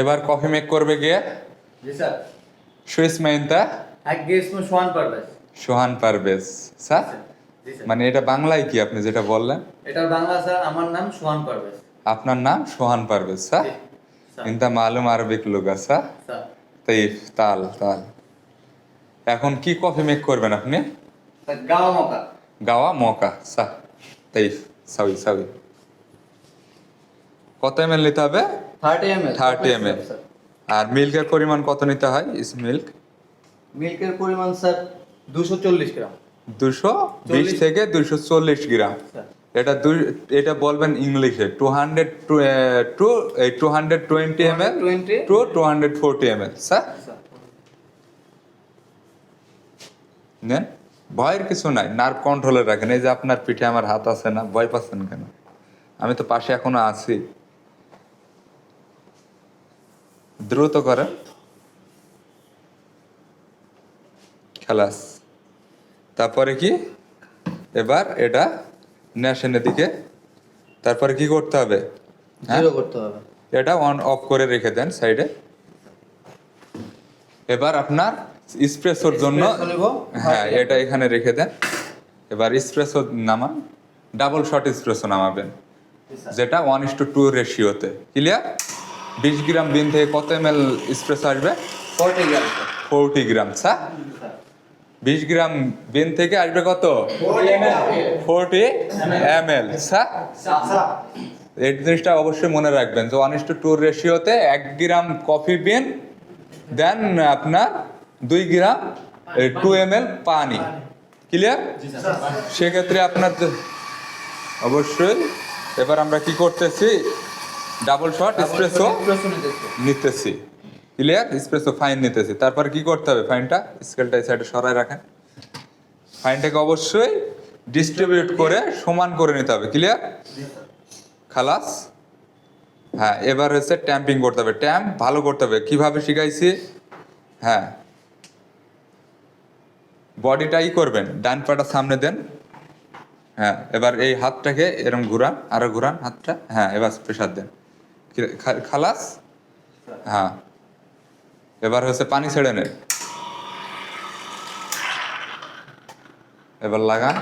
এবার coffee make করবে কে? জি স্যার। সুইস মেহতা সোহান পারভেজ। সোহান স্যার? মানে এটা বাংলায় কি আপনি যেটা বললেন? এটা বাংলা স্যার আমার নাম সোহান পারভেজ। আপনার নাম সোহান পারভেজ স্যার? ইনতা মালুম আরবিক লুগা স্যার? তাইফ তাল তাল। এখন কি কফি মেক করবেন আপনি? গাওয়া মকা। গাওয়া মকা স্যার। তাইফ সাউই সাবি। কত এমএল নিতে হবে? থার্টি এম এল 30 ml আর মিল্কের পরিমাণ কত নিতে হয়? ইস মিল্ক মিল্কের পরিমাণ স্যার দুশো চল্লিশ গ্রাম। দুশো বিশ থেকে দুশো চল্লিশ গ্রাম। এটা দুই এটা বলবেন ইংলিশে। Two hundred to two hundred twenty M L 220 to two hundred forty M L sir নেন। ভয়ের কিছু নাই। নার্ভ কন্ট্রোলে রাখেন। এই যে আপনার পিঠে আমার হাত আছে না ভয় পাচ্ছেন কেন? আমি তো পাশে এখনও আছি। দ্রুত করেন খালাস। তারপরে কি? এবার এটা ন্যাশনের দিকে। তারপরে কি করতে হবে? হ্যাঁ? জিরো করতে হবে। এটা অন অফ করে রেখে দেন সাইডে এবার আপনার স্প্রেসোর জন্য হ্যাঁ এটা এখানে রেখে দেন। এবার স্প্রেসো নামান। ডাবল শট স্প্রেসো নামাবেন। যেটা ওয়ান ইস টু টু রেশিওতে ক্লিয়ার বিশ গ্রাম বিন থেকে কত এম এল স্প্রেসো আসবে? Forty gram. Forty gram sir. বিশ গ্রাম বিন থেকে আসবে কত? Forty M L sir. এই জিনিসটা অবশ্যই মনে রাখবেন যে ওয়ান ইস টু টু রেশিওতে এক গ্রাম কফি বিন দেন আপনার দুই গ্রাম টু এম এল পানি। ক্লিয়ার সেক্ষেত্রে আপনার অবশ্যই। এবার আমরা কি করতেছি? ডাবল শট স্প্রেসো নিতেছি। ক্লিয়ার স্প্রেসো ফাইন নিতেছি। তারপর কি করতে হবে? ফাইনটা স্কেলটা এই সাইডে সরাই রাখেন। ফাইনটাকে অবশ্যই ডিস্ট্রিবিউট করে সমান করে নিতে হবে। ক্লিয়ার খালাস। হ্যাঁ এবার হচ্ছে ট্যাম্পিং করতে হবে। ট্যাম্প ভালো করতে হবে। কীভাবে শিখাইছি? হ্যাঁ। বডিটা ই করবেন। ডান পাটা সামনে দেন। হ্যাঁ এবার এই হাতটাকে এরকম ঘুরান। আরও ঘুরান হাতটা। হ্যাঁ এবার প্রেশার দেন। খালাস? হ্যাঁ। এবার হচ্ছে পানি ছেড়ে নেন এবার লাগান।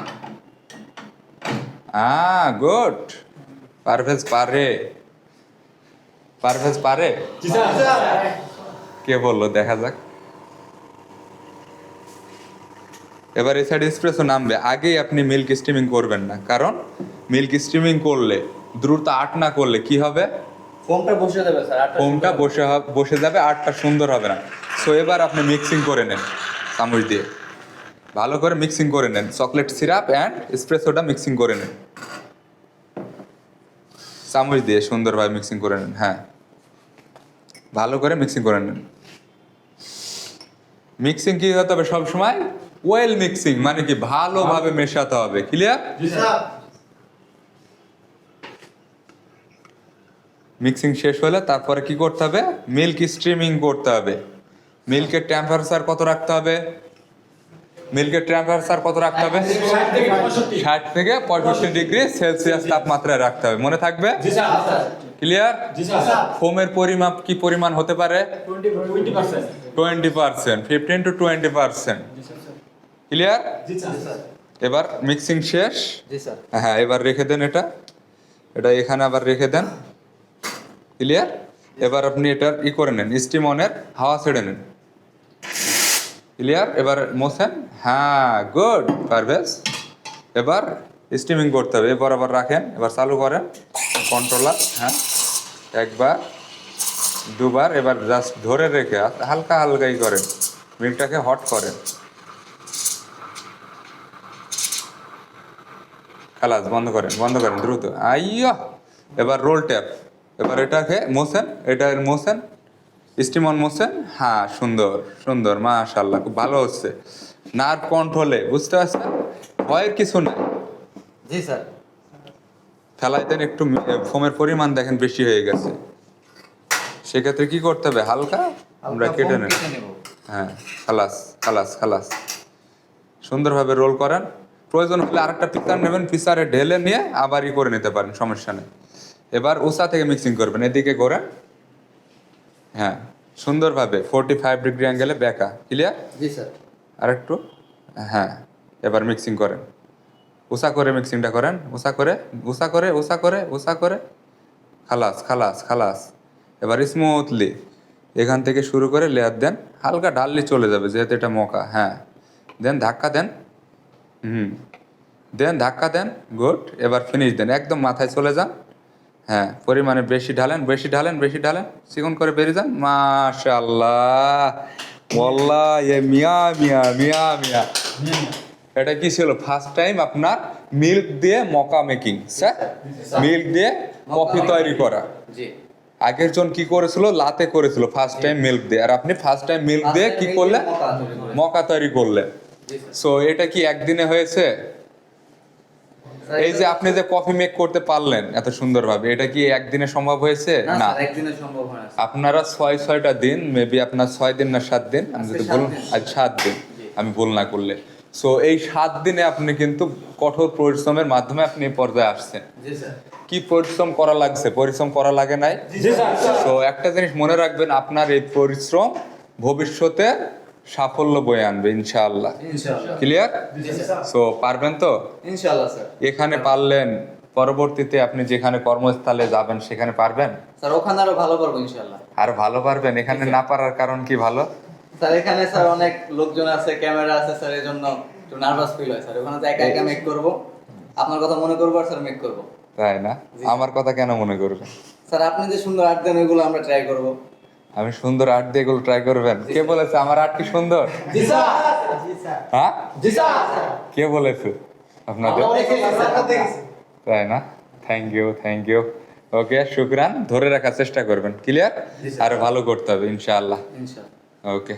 A good. পারভেজ পারে। পারভেজ পারে? কে বলল? দেখা যাক। এবার এই সাইড এক্সপ্রেসও নামবে। আগেই আপনি মিল্ক স্টিমিং করবেন না। কারণ মিল্ক স্টিমিং করলে দ্রুত আট না করলে কি হবে? ফোমটা বসে দেবে স্যার আটটা ফোমটা বসে বসে যাবে আটটা সুন্দর হবে না। সো এবার আপনি মিক্সিং করে নেন চামচ দিয়ে। ভালো করে মিক্সিং করে নেন। চকলেট সিরাপ অ্যান্ড স্প্রেসোটা মিক্সিং করে নেন। চামচ দিয়ে সুন্দরভাবে মিক্সিং করে নেন হ্যাঁ। ভালো করে মিক্সিং করে নেন। মিক্সিং কি হতে হবে সবসময়? ওয়েল মিক্সিং মানে কি? ভালোভাবে মেশাতে হবে ক্লিয়ার মিক্সিং শেষ হলে তারপরে কি করতে হবে? মিল্ক স্ট্রিমিং করতে হবে। মিল্কের টেম্পারেচার কত রাখতে হবে? মিল্কের টেম্পারেচার কত রাখতে হবে? ষাট থেকে পঁয়ষট্টি ডিগ্রি সেলসিয়াস তাপমাত্রায় রাখতে হবে। মনে থাকবে? ক্লিয়ার ফোমের পরিমাপ কি পরিমাণ হতে পারে? Twenty percent fifteen to twenty percent clear এবার মিক্সিং শেষ? হ্যাঁ এবার রেখে দেন এটা। এটা এখানে আবার রেখে দেন। ক্লিয়ার এবার আপনি এটার ই করে নেন স্টিম অনের হাওয়া ছেড়ে নেন। ক্লিয়ার এবার মোছেন? হ্যাঁ গুড পারভেজ এবার স্টিমিং করতে হবে এবার আবার রাখেন, এবার চালু করেন কন্ট্রোলার হ্যাঁ। একবার, দুবার, এবার জাস্ট ধরে রেখে হালকা হালকাই করেন মিল্কটাকে হট করেন। খালাস, বন্ধ করেন বন্ধ করেন, দ্রুত। আইয়া এবার রোল ট্যাপ এবার এটাকে মোশন এটা মোশন স্টিম অন মোশন হ্যাঁ সুন্দর সুন্দর মাশাল্লাহ খুব ভালো হচ্ছে। নার্ভ কন্ট্রোলে বুঝতে পারছেন? ভয়ের কিছু নাই। জি স্যার। ফেলাইতেন একটু ফোমের পরিমাণ দেখেন বেশি হয়ে গেছে। সেক্ষেত্রে কি করতে হবে? হালকা আমরা কেটে নেব। হ্যাঁ খালাস খালাস খালাস। সুন্দরভাবে রোল করেন। প্রয়োজন হলে আরেকটা পিসার নেবেন পিসারে ঢেলে নিয়ে আবারই করে নিতে পারেন সমস্যা নেই। এবার উষা থেকে মিক্সিং করবেন এদিকে ঘোরেন। হ্যাঁ সুন্দরভাবে ফোরটি ফাইভ ডিগ্রি অ্যাঙ্গেলে বেঁকা ক্লিয়ার জি স্যার। আর একটু হ্যাঁ এবার মিক্সিং করেন। উষা করে মিক্সিংটা করেন উষা করে উষা করে উষা করে উষা করে। খালাস খালাস খালাস। এবার স্মুথলি এখান থেকে শুরু করে লেয়ার দেন হালকা ঢাললি চলে যাবে যেহেতু এটা মকা হ্যাঁ। দেন ধাক্কা দেন হুম। দেন ধাক্কা দেন গুড এবার ফিনিশ দেন একদম মাথায় চলে যান। হ্যাঁ পরিমাণে বেশি ঢালেন বেশি ঢালেন বেশি ঢালেন চিকন করে বেরিয়ে যান। মাশাল্লাহ এ মিয়া মিয়া মিয়া মিয়া। এটা কি ছিল? ফার্স্ট টাইম আপনার মিল্ক দিয়ে মকা মেকিং স্যার মিল্ক দিয়ে কফি তৈরি করা। আগের জন কি করেছিল? লাতে করেছিল ফার্স্ট টাইম মিল্ক দিয়ে। আর আপনি ফার্স্ট টাইম মিল্ক দিয়ে কি করলেন? মকা তৈরি করলেন। সো এটা কি একদিনে হয়েছে? এই যে আপনি যে কফি মেক করতে পারলেন এত সুন্দরভাবে এটা কি একদিনে সম্ভব হয়েছে? না একদিনে সম্ভব হয় আপনারা ছয় ছয়টা দিন মেবি আপনার ছয় দিন না সাত দিন আমি যদি দিন। আজ সাত দিন আমি ভুল না করলে। সো এই সাত দিনে আপনি কিন্তু কঠোর পরিশ্রমের মাধ্যমে আপনি এই পর্যায়ে আসছেন। কি পরিশ্রম করা লাগছে? পরিশ্রম করা লাগে নাই? তো একটা জিনিস মনে রাখবেন আপনার এই পরিশ্রম ভবিষ্যতে সাফল্য বয়ে আনবে ইনশাআল্লাহ। ক্লিয়ার সো পারবেন তো? ইনশাআল্লাহ স্যার। এখানে পারলেন পরবর্তীতে আপনি যেখানে কর্মস্থলে যাবেন সেখানে পারবেন? স্যার ওখানে আরও ভালো করব ইনশাআল্লাহ। আর ভালো পারবেন? এখানে না পারার কারণ কি ভালো? স্যার এখানে স্যার অনেক লোকজন আছে ক্যামেরা আছে স্যার এই জন্য একটু নার্ভাস ফিল হয় স্যার। ওখানে তো একা একা মেক করব। আপনার কথা মনে করব আর স্যার মেক করব। তাই না? আমার কথা কেন মনে করবেন স্যার আপনি যে সুন্দর আর্ট দেন ওইগুলো আমরা ট্রাই করব। আমি সুন্দর আর্ট দিয়ে এগুলো ট্রাই করবেন। কে বলেছে আমার আর্ট কি সুন্দর? জি স্যার। হ্যাঁ? জি স্যার। কে বলেছে? আপনাদের? তাই না? Thank you thank you okay শুক্রান ধরে রাখার চেষ্টা করবেন। ক্লিয়ার আর ভালো করতে হবে ইনশাআল্লাহ। ইনশাআল্লাহ। ওকে